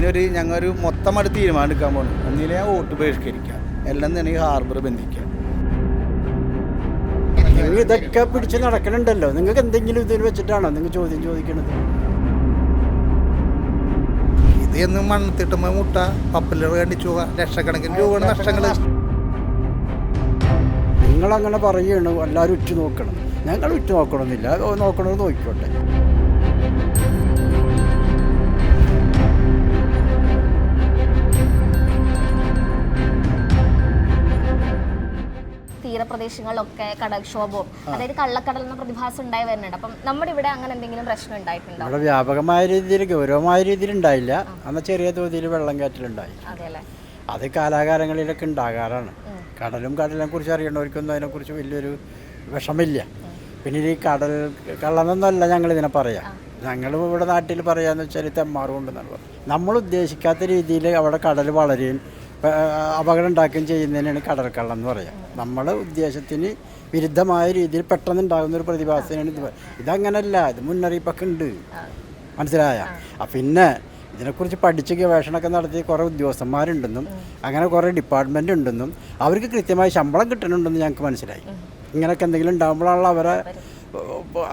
ഇതിനൊരു ഞങ്ങളൊരു മൊത്തമായിട്ട് തീരുമാനം എടുക്കാൻ പോകണം ഒന്നിലെ വോട്ട് ബഹിഷ്കരിക്കുക. എല്ലാം തന്നെ ഈ ഹാർബർ ബന്ധിക്കുക. നിങ്ങൾ ഇതൊക്കെ പിടിച്ച് നടക്കണുണ്ടല്ലോ. നിങ്ങൾക്ക് എന്തെങ്കിലും ഇതിൽ വെച്ചിട്ടാണോ നിങ്ങൾ ചോദ്യം ചോദിക്കണത്? ഇത് എന്ന് മണ്ണത്തിട്ടുമ്പോൾ മുട്ട പപ്പലർ കണ്ടിച്ചു ലക്ഷക്കണക്കിന് രൂപ നഷ്ടങ്ങൾ നിങ്ങളങ്ങനെ പറയുകയാണ് എല്ലാവരും ഉറ്റു നോക്കണം ഞങ്ങൾ ഉറ്റു നോക്കണമെന്നില്ല നോക്കണമെന്ന് നോക്കിക്കോട്ടെ. തീരപ്രദേശങ്ങളിലൊക്കെ കടൽക്ഷോഭവും അതായത് കള്ളക്കടൽ എന്ന പ്രതിഭാസം ഉണ്ടായി വരുന്നുണ്ട്. അപ്പം നമ്മുടെ ഇവിടെ അങ്ങനെ എന്തെങ്കിലും പ്രശ്നം ഉണ്ടായിട്ടുണ്ടോ? ഇവിടെ വ്യാപകമായ രീതിയിൽ ഗൗരവമായ രീതിയിൽ ഉണ്ടായില്ല. അന്ന് ചെറിയ തോതിൽ വെള്ളം കയറ്റലുണ്ടായി. അതെ കാലാകാലങ്ങളിലൊക്കെ ഉണ്ടാകാറാണ്. കടലും കടലിനെ കുറിച്ച് അറിയണവർക്കൊന്നും അതിനെക്കുറിച്ച് വലിയൊരു വിഷമില്ല പിന്നെ ഈ കടൽ കള്ളമെന്നല്ല ഞങ്ങൾ ഇതിനെ പറയാം ഞങ്ങൾ ഇവിടെ നാട്ടിൽ പറയാന്ന് വെച്ചാൽ തെമ്മാറുകൊണ്ട് കൊണ്ടെന്നാണ് നമ്മൾ ഉദ്ദേശിക്കാത്ത രീതിയിൽ അവിടെ കടൽ വളരുകയും അപകടം ഉണ്ടാക്കുകയും ചെയ്യുന്നതിനാണ് കടൽക്കള്ളം എന്ന് പറയാം. നമ്മളെ ഉദ്ദേശത്തിന് വിരുദ്ധമായ രീതിയിൽ പെട്ടെന്ന് ഉണ്ടാകുന്ന ഒരു പ്രതിഭാസത്തിനാണ് ഇത്. ഇതങ്ങനല്ല ഇത് മുന്നറിയിപ്പൊക്കെ ഉണ്ട് മനസ്സിലായ പിന്നെ ഇതിനെക്കുറിച്ച് പഠിച്ച് ഗവേഷണമൊക്കെ നടത്തി കുറേ ഉദ്യോഗസ്ഥന്മാരുണ്ടെന്നും അങ്ങനെ കുറേ ഡിപ്പാർട്ട്മെന്റ് ഉണ്ടെന്നും അവർക്ക് കൃത്യമായി ശമ്പളം കിട്ടണുണ്ടെന്ന് ഞങ്ങൾക്ക് മനസ്സിലായി. ഇങ്ങനെയൊക്കെ എന്തെങ്കിലും ഉണ്ടാകുമ്പോഴാണല്ലോ അവരെ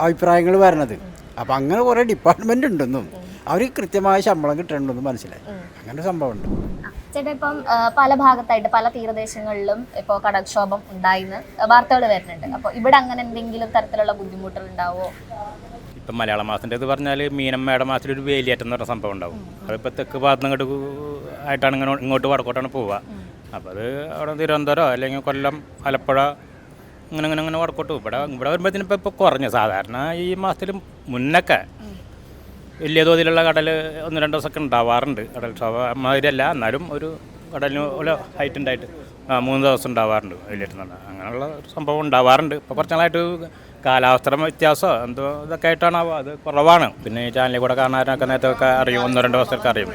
അഭിപ്രായങ്ങൾ വരണത്. അപ്പം അങ്ങനെ കുറേ ഡിപ്പാർട്ട്മെന്റ് ഉണ്ടെന്നും അവർക്ക് കൃത്യമായ ശമ്പളം കിട്ടണമെന്ന് മനസ്സിലായി. അങ്ങനെ സംഭവം സംഭവമുണ്ട്. ചേട്ടാ ഇപ്പം പല ഭാഗത്തായിട്ട് പല തീരദേശങ്ങളിലും ഇപ്പോൾ കടൽക്ഷോഭം ഉണ്ടായിന്ന് വാർത്തകൾ വരുന്നുണ്ട്. അപ്പോൾ ഇവിടെ അങ്ങനെ എന്തെങ്കിലും തരത്തിലുള്ള ബുദ്ധിമുട്ടുകൾ ഉണ്ടാവോ? ഇപ്പം മലയാള മാസത്തിന്റെ ഇത് പറഞ്ഞാൽ മീനം മേട മാസത്തിൽ ഒരു വേലിയേറ്റം എന്ന് പറഞ്ഞ സംഭവം ഉണ്ടാവും. അതിപ്പോൾ തെക്ക് ഭാഗത്ത് ഇങ്ങോട്ട് ആയിട്ടാണ് ഇങ്ങനെ ഇങ്ങോട്ട് വടക്കോട്ടാണ് പോവുക. അപ്പോൾ അത് അവിടെ തിരുവനന്തപുരം അല്ലെങ്കിൽ കൊല്ലം ആലപ്പുഴ ഇങ്ങനെ ഇങ്ങനെ ഇങ്ങനെ വടക്കോട്ട്. പോകും. ഇവിടെ ഇവിടെ വരുമ്പോഴത്തേനും ഇപ്പോൾ കുറഞ്ഞു. സാധാരണ ഈ മാസത്തിൽ മുന്നൊക്കെ വലിയ തോതിലുള്ള കടൽ ഒന്ന് രണ്ട് ദിവസമൊക്കെ ഉണ്ടാവാറുണ്ട് കടൽ മാതിരിയല്ല എന്നാലും ഒരു കടലിന് ഓരോ ഹൈറ്റ് ഉണ്ടായിട്ട് ആ മൂന്ന് ദിവസം ഉണ്ടാവാറുണ്ട് വലിയ അങ്ങനെയുള്ള സംഭവം ഉണ്ടാവാറുണ്ട്. ഇപ്പോൾ കുറച്ച് നാളായിട്ട് കാലാവസ്ഥ വ്യത്യാസമോ എന്തോ ഇതൊക്കെ ആയിട്ടാണ് അത് കുറവാണ്. പിന്നെ ഈ ചാനലിൽ കൂടെ കാണാനൊക്കെ നേരത്തെ ഒക്കെ അറിയും. ഒന്നോ രണ്ടോ ദിവസമൊക്കെ അറിയും.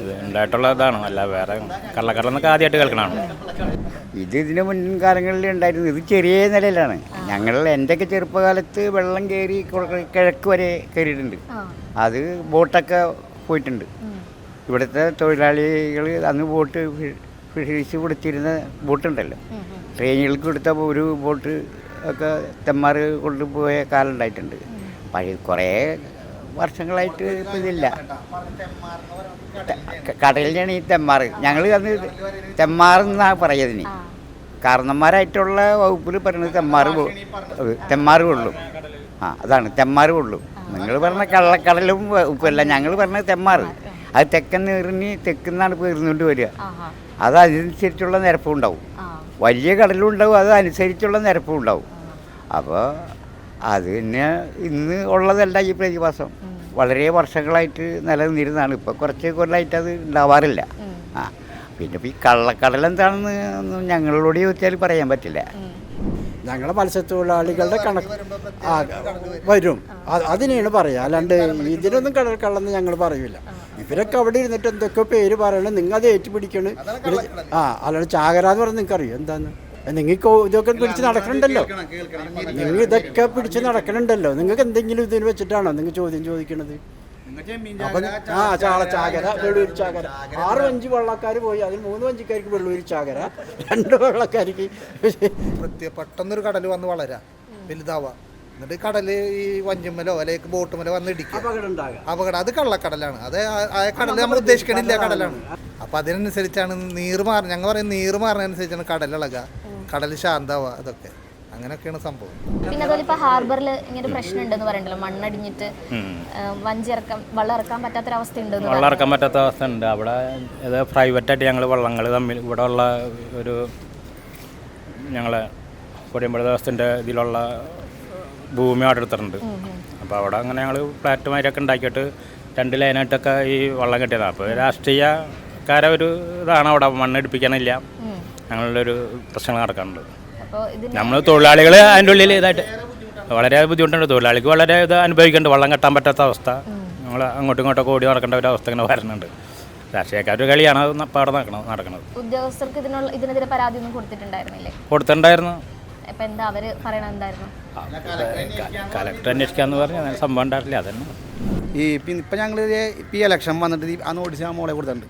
ഇത് ഉണ്ടായിട്ടുള്ള ഇതാണ്. അല്ല വേറെ കള്ളക്കടലെന്നൊക്കെ ആദ്യമായിട്ട് കേൾക്കണതാണ്. ഇത് ഇതിന് മുൻകാലങ്ങളിൽ ഉണ്ടായിരുന്നു ഇത് ചെറിയ നിലയിലാണ്. ഞങ്ങൾ എന്റെയൊക്കെ ചെറുപ്പകാലത്ത് വെള്ളം കയറി കിഴക്ക് വരെ കയറിയിട്ടുണ്ട് അത് ബോട്ടൊക്കെ പോയിട്ടുണ്ട്. ഇവിടുത്തെ തൊഴിലാളികൾ അന്ന് ബോട്ട് ഫിഷറീസ് കൊടുത്തിരുന്ന ബോട്ടുണ്ടല്ലോ. ട്രെയിനുകൾക്ക് കൊടുത്ത ഒരു ബോട്ട് ഒക്കെ തെമ്മാറ് കൊണ്ടുപോയ കാലുണ്ടായിട്ടുണ്ട് പഴയ കുറേ വർഷങ്ങളായിട്ട് ഇപ്പം ഇതില്ല കടലിലാണ് ഈ തെമ്മാറ് ഞങ്ങൾ അന്ന് തെമ്മാറെന്നാണ് പറയതിന്. കാരണന്മാരായിട്ടുള്ള വകുപ്പിൽ പറയുന്നത് തെമ്മാറ് തെമ്മാർ അത് തെമ്മാറ് കൊള്ളും. ആ അതാണ് തെമ്മാറ് കൊള്ളും. നിങ്ങൾ പറഞ്ഞ കള്ളക്കടലും ഉപ്പല്ല. ഞങ്ങൾ പറഞ്ഞത് തെമ്മാറ് അത് തെക്കൻ നീറിന് തെക്കുന്നാണ് പേർന്നുകൊണ്ട് വരിക. അത് അതിനനുസരിച്ചുള്ള നിരപ്പും ഉണ്ടാവും വലിയ കടലും ഉണ്ടാവും. അത് അനുസരിച്ചുള്ള നിരപ്പും ഉണ്ടാവും. അപ്പോൾ അത് പിന്നെ ഇന്ന് ഉള്ളതല്ല ഈ പ്രതിഭാസം. വളരെ വർഷങ്ങളായിട്ട് നിലനിന്നിരുന്നതാണ് ഇപ്പോൾ കുറച്ച് കൊല്ലമായിട്ട് അത് ഉണ്ടാവാറില്ല. ആ പിന്നെ ഈ കള്ളക്കടൽ എന്താണെന്ന് ഒന്നും ഞങ്ങളോട് ചോദിച്ചാൽ പറയാൻ പറ്റില്ല. ഞങ്ങളെ മത്സ്യത്തൊഴിലാളികളുടെ കണക്ക് ആ വരും. അതിനാണ് അതിനെയാണ് പറയുക അല്ലാണ്ട് ഇതിനൊന്നും കടൽ കള്ളെന്ന് ഞങ്ങൾ പറയൂല. ഇവരൊക്കെ അവിടെ ഇരുന്നിട്ട് എന്തൊക്കെ പേര് പറയണം നിങ്ങൾ അത് ഏറ്റുപിടിക്കണ് ആ അല്ലാണ്ട് ചാകര എന്ന് പറഞ്ഞാൽ നിങ്ങൾക്ക് അറിയോ എന്താന്ന്? നിങ്ങൾക്ക് ഇതൊക്കെ പിടിച്ച് നടക്കണുണ്ടല്ലോ. നിങ്ങൾ ഇതൊക്കെ പിടിച്ച് നടക്കണുണ്ടല്ലോ. നിങ്ങൾക്ക് എന്തെങ്കിലും ഇതിന് വെച്ചിട്ടാണോ നിങ്ങൾ ചോദ്യം ചോദിക്കണത്? അപ്പൊ ആ ചാള ചാകര വെള്ളൂരി ചാകര. ആറ് അഞ്ച് വള്ളക്കാർ പോയി അതിൽ മൂന്ന് വഞ്ചിക്കാർക്ക് വെള്ളൂരി ചാകര. രണ്ട് വള്ളക്കാർക്ക് പ്രത്യേക പെട്ടെന്നൊരു കടൽ വന്ന് വളരാ വലുതാവാ. എന്നിട്ട് കടൽ ഈ വഞ്ചിമലോ അല്ലെങ്കിൽ ബോട്ടുമലോ വന്ന് ഇടിക്കുക. അപകടം അത് കള്ളക്കടലാണ്. അത് ആ- കടൽ നമ്മൾ ഉദ്ദേശിക്കണില്ല കടലാണ്. അപ്പൊ അതിനനുസരിച്ചാണ് നീർ മാറി ഞങ്ങൾ പറയും നീർ മാറുന്നതനുസരിച്ചാണ് കടലിളകുക കടൽ ശാന്താവുക അതൊക്കെ. അങ്ങനെയൊക്കെയാണ് സംഭവം. പിന്നെ അതുപോലെ ഇപ്പൊ ഹാർബറിൽ ഇങ്ങനെ പ്രശ്നം ഉണ്ടെന്ന് പറയണ്ടല്ലോ മണ്ണടിഞ്ഞിട്ട് വഞ്ചിറക്കാൻ വെള്ളം ഇറക്കാൻ പറ്റാത്തൊരവസ്ഥ ഉണ്ടെന്ന് വെള്ളം ഇറക്കാൻ പറ്റാത്ത അവസ്ഥ ഉണ്ട് അവിടെ പ്രൈവറ്റ് ആയിട്ട് ഞങ്ങൾ വള്ളങ്ങൾ തമ്മിൽ ഇവിടെ ഉള്ള ഒരു ഞങ്ങളെ കൊടിയമ്പഴ ദേവസ്ഥന്റെ ഇതിലുള്ള ഭൂമി അവിടെ എടുത്തിട്ടുണ്ട്. അപ്പോൾ അവിടെ അങ്ങനെ ഞങ്ങൾ ഫ്ലാറ്റ് മാതിരിയൊക്കെ ഉണ്ടാക്കിയിട്ട് രണ്ട് ലൈനായിട്ടൊക്കെ ഈ വള്ളം കെട്ടിയതാണ്. അപ്പോൾ രാഷ്ട്രീയക്കാരെ ഒരു ഇതാണ് അവിടെ മണ്ണിടിപ്പിക്കാനില്ല അങ്ങനെയുള്ള ഒരു പ്രശ്നങ്ങൾ നടക്കാറുണ്ട്. നമ്മൾ തൊഴിലാളികൾ അതിന്റെ ഉള്ളിൽ ഇതായിട്ട് വളരെ ബുദ്ധിമുട്ടുണ്ട്. തൊഴിലാളിക്ക് വളരെ ഇത് അനുഭവിക്കുന്നുണ്ട്. വള്ളം കെട്ടാൻ പറ്റാത്ത അവസ്ഥ. നമ്മൾ അങ്ങോട്ടും ഇങ്ങോട്ടൊക്കെ ഓടി നടക്കേണ്ട ഒരു അവസ്ഥ ഇങ്ങനെ വരുന്നുണ്ട് രാഷ്ട്രീയക്കാരുടെ കളിയാണ് അവിടെ നടക്കണത്. നടക്കുന്നത് ഉദ്യോഗസ്ഥർക്ക് ഇതിനുള്ള ഇതിനെതിരെ പരാതി ഒന്നും കൊടുത്തിട്ടുണ്ടായിരുന്നില്ലേ? കൊടുത്തിട്ടുണ്ടായിരുന്നു. അപ്പം എന്താ അവർ പറയണത് എന്തായിരുന്നു? കലക്ടർ അന്വേഷിക്കാന്ന് പറഞ്ഞാൽ അങ്ങനെ സംഭവം ഉണ്ടായിട്ടില്ല. അതന്നെ. ഈ ഇപ്പം ഇപ്പം ഞങ്ങൾ ഇപ്പം ഈ ഇലക്ഷൻ വന്നിട്ട് ആ നോട്ടീസ് ഞാൻ മോളെ കൊടുത്തിട്ടുണ്ട്.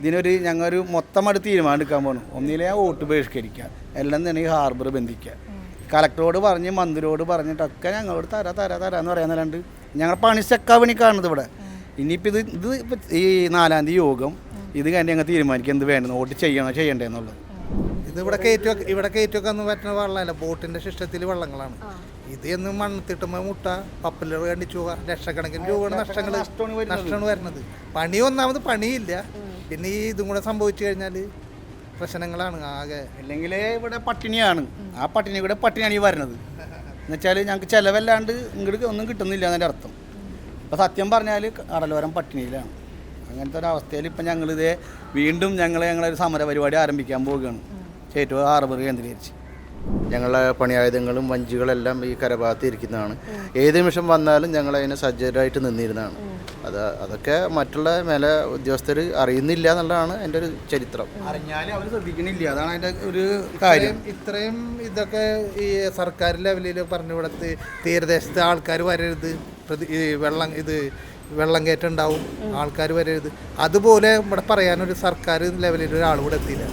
ഇതിനൊരു ഞങ്ങളൊരു മൊത്തമായിട്ട് തീരുമാനം എടുക്കാൻ പോകണം ഒന്നിലെ ആ വോട്ട് ബഹിഷ്കരിക്കുക എല്ലാം തന്നെ ഈ ഹാർബർ ബന്ധിക്കുക കളക്ടറോട് പറഞ്ഞ് മന്ത്രിയോട് പറഞ്ഞിട്ടൊക്കെ ഞങ്ങളോട് തരാ തരാ തരാന്ന് പറയാന്നല്ലാണ്ട് ഞങ്ങൾ പണി ചെക്കാ പണി കാണുന്നത് ഇവിടെ. ഇനിയിപ്പോൾ ഇത് ഇത് ഇപ്പം ഈ നാലാം തീയതി യോഗം. ഇത് കഴിഞ്ഞ് ഞങ്ങൾ തീരുമാനിക്കുക എന്ത് വേണ്ടത് വോട്ട് ചെയ്യണോ ചെയ്യണ്ടേ എന്നുള്ളത് ഇത് ഇവിടെ കയറ്റി ഇവിടെ കയറ്റി വെക്കാൻ പറ്റുന്ന വെള്ളമല്ല. ബോട്ടിന്റെ ശിഷ്ടത്തിൽ വെള്ളങ്ങളാണ്. ഇത് എന്ന് മണ്ണത്തിട്ടുമ്പോൾ മുട്ട പപ്പലർ കണ്ടിച്ചു പോവുക ലക്ഷക്കണക്കിന് രൂപ നഷ്ടങ്ങൾ നഷ്ടമാണ് വരുന്നത്. പണി ഒന്നാമത് പണിയില്ല. പിന്നെ ഈ ഇതും കൂടെ സംഭവിച്ചു കഴിഞ്ഞാൽ പ്രശ്നങ്ങളാണ് ആകെ. അല്ലെങ്കിൽ ഇവിടെ പട്ടിണിയാണ്. ആ പട്ടിണി ഇവിടെ പട്ടിണിയാണ് ഈ വരുന്നത്. എന്നുവെച്ചാൽ ഞങ്ങൾക്ക് ചിലവല്ലാണ്ട് ഇങ്ങോട്ട് ഒന്നും കിട്ടുന്നില്ല എന്നതിന്റെ അർത്ഥം. അപ്പോൾ സത്യം പറഞ്ഞാൽ കടലോരം പട്ടിണിയിലാണ്. അങ്ങനത്തെ ഒരു അവസ്ഥയിൽ ഇപ്പം ഞങ്ങളിതേ വീണ്ടും ഞങ്ങൾ ഞങ്ങളൊരു സമര പരിപാടി ആരംഭിക്കാൻ പോവുകയാണ്. ചേറ്റുവ ഹാർബർ കേന്ദ്രീകരിച്ച്. ഞങ്ങളെ പണിയായുധങ്ങളും വഞ്ചികളെല്ലാം ഈ കരഭാഗത്ത് ഇരിക്കുന്നതാണ്. ഏത് നിമിഷം വന്നാലും ഞങ്ങൾ അതിന് സജ്ജരായിട്ട് നിന്നിരുന്നതാണ്. അത് അതൊക്കെ മറ്റുള്ള മേല ഉദ്യോഗസ്ഥർ അറിയുന്നില്ല എന്നുള്ളതാണ് എന്റെ ഒരു ചരിത്രം. അറിഞ്ഞാലും അവർ ശ്രദ്ധിക്കണില്ല. അതാണ് അതിന്റെ ഒരു കാര്യം. ഇത്രയും ഇതൊക്കെ ഈ സർക്കാർ ലെവലിൽ പറഞ്ഞു വിടത്ത് തീരദേശത്തെ ആൾക്കാർ വരരുത്. ഈ വെള്ളം ഇത് വെള്ളം കയറ്റുണ്ടാവും ആൾക്കാർ വരരുത്. അതുപോലെ ഇവിടെ പറയാനൊരു സർക്കാർ ലെവലിൽ ഒരാൾ ഇവിടെ എത്തിയില്ല.